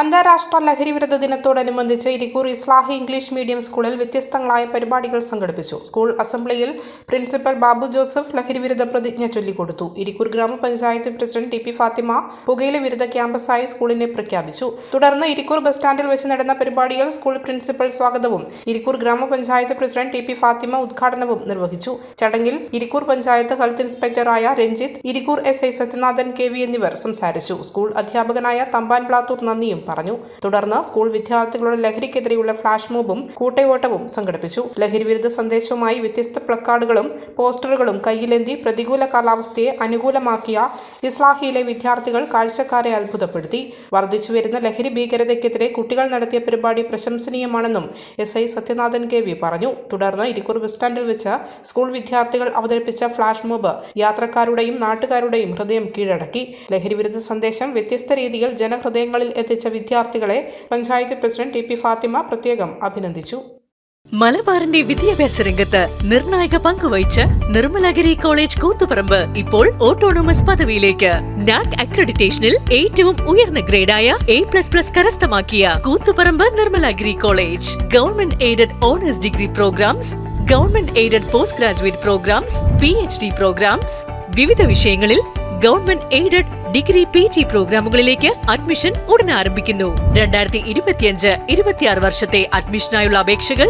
അന്താരാഷ്ട്ര ലഹരിവിരുദ്ധ ദിനത്തോടനുബന്ധിച്ച് ഇരിക്കൂർ ഇസ്ലാഹി ഇംഗ്ലീഷ് മീഡിയം സ്കൂളിൽ വ്യത്യസ്തങ്ങളായ പരിപാടികൾ സംഘടിപ്പിച്ചു. സ്കൂൾ അസംബ്ലിയിൽ പ്രിൻസിപ്പൽ ബാബു ജോസഫ് ലഹരിവിരുദ്ധ പ്രതിജ്ഞ ചൊല്ലിക്കൊടുത്തു. ഇരിക്കൂർ ഗ്രാമപഞ്ചായത്ത് പ്രസിഡന്റ് ടി പി ഫാത്തിമ പുകയില വിരുദ്ധ ക്യാമ്പസായി സ്കൂളിനെ പ്രഖ്യാപിച്ചു. തുടർന്ന് ഇരിക്കൂർ ബസ് സ്റ്റാൻഡിൽ വെച്ച് നടന്ന പരിപാടിയിൽ സ്കൂൾ പ്രിൻസിപ്പൽ സ്വാഗതവും ഇരിക്കൂർ ഗ്രാമപഞ്ചായത്ത് പ്രസിഡന്റ് ടി പി ഫാത്തിമ ഉദ്ഘാടനവും നിർവഹിച്ചു. ചടങ്ങിൽ Irikkur panchayat health ഇൻസ്പെക്ടറായ Ranjith Irikkur S I Sathyanathan K V എന്നിവർ സംസാരിച്ചു. സ്കൂൾ അധ്യാപകനായ തമ്പാൻ പ്ലാത്തൂർ നന്ദിയും പറഞ്ഞു. തുടർന്ന് സ്കൂൾ വിദ്യാർത്ഥികളുടെ ലഹരിക്കെതിരെയുള്ള ഫ്ളാഷ് മോബും കൂട്ടയോട്ടവും സംഘടിപ്പിച്ചു. ലഹരി വിരുദ്ധ സന്ദേശവുമായി വ്യത്യസ്ത പ്ലക്കാർഡുകളും പോസ്റ്ററുകളും കയ്യിലെന്തി പ്രതികൂല കാലാവസ്ഥയെ അനുകൂലമാക്കിയ ഇസ്ലാഹിയിലെ വിദ്യാർത്ഥികൾ കാഴ്ചക്കാരെ അത്ഭുതപ്പെടുത്തി. വർദ്ധിച്ചുവരുന്ന ലഹരി ഭീകരതയ്ക്കെതിരെ കുട്ടികൾ നടത്തിയ പരിപാടി പ്രശംസനീയമാണെന്നും S I Sathyanathan K V പറഞ്ഞു. തുടർന്ന് ഇരിക്കൂർ ബസ് സ്റ്റാൻഡിൽ വെച്ച് സ്കൂൾ വിദ്യാർത്ഥികൾ അവതരിപ്പിച്ച ഫ്ളാഷ് മോബ് യാത്രക്കാരുടെയും നാട്ടുകാരുടെയും ഹൃദയം കീഴടക്കി. ലഹരി വിരുദ്ധ സന്ദേശം വ്യത്യസ്ത രീതിയിൽ ജനഹൃദയങ്ങളിൽ എത്തിച്ച വിദ്യാർത്ഥികളെ panchayat president T P Fathima പ്രത്യേകം അഭിനന്ദിച്ചു. മലബാറിന്റെ വിദ്യാഭ്യാസ രംഗത്ത് നിർണായക പങ്കുവഹിച്ച നിർമ്മലഗിരി കോളേജ് കൂത്തുപറമ്പ് ഇപ്പോൾ ഓട്ടോണോമസ് പദവിയിലേക്ക്. നാക് അക്രഡിറ്റേഷനിൽ ഏറ്റവും ഉയർന്ന ഗ്രേഡായ എ പ്ലസ് പ്ലസ് കരസ്ഥമാക്കിയ Koothuparamba Nirmalagiri college. Government aided honours degree programmes government aided post graduate programmes P H D programmes. വിവിധ വിഷയങ്ങളിൽ government aided degree P G പ്രോഗ്രാമുകളിലേക്ക് admission ഉടൻ ആരംഭിക്കുന്നു. രണ്ടായിരത്തി ഇരുപത്തിയഞ്ച് ഇരുപത്തിയാറ് വർഷത്തെ അഡ്മിഷനായുള്ള അപേക്ഷകൾ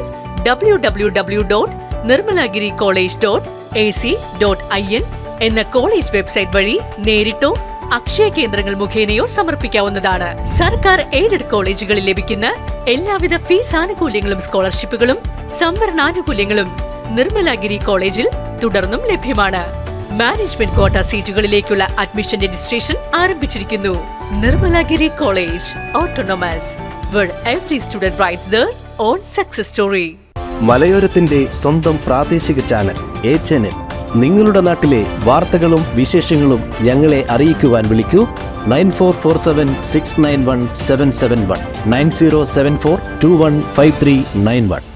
W W W dot Nirmalagiri college dot A C dot I N എന്ന കോളേജ് വെബ്സൈറ്റ് വഴി നേരിട്ടോ അക്ഷയ കേന്ദ്രങ്ങൾ മുഖേനയോ സമർപ്പിക്കാവുന്നതാണ്. സർക്കാർ എയ്ഡഡ് കോളേജുകളിൽ ലഭിക്കുന്ന എല്ലാവിധ ഫീസ് ആനുകൂല്യങ്ങളും സ്കോളർഷിപ്പുകളും സംവരണാനുകൂല്യങ്ങളും നിർമ്മലഗിരി കോളേജിൽ തുടർന്നും ലഭ്യമാണ്. മാനേജ്മെന്റ് കോട്ട സീറ്റുകളിലേക്കുള്ള അഡ്മിഷൻ രജിസ്ട്രേഷൻ ആരംഭിച്ചിരിക്കുന്നു Nirmalagiri college autonomous where every student writes their own success story മലയോരത്തിന്റെ സ്വന്തം പ്രാദേശിക ചാനൽ എ ചാനൽ നിങ്ങളുടെ നാട്ടിലെ വാർത്തകളും വിശേഷങ്ങളും ഞങ്ങളെ അറിയിക്കുവാൻ വിളിക്കൂ. Nine four four seven six nine one seven seven one. Nine zero seven four two one five three nine one.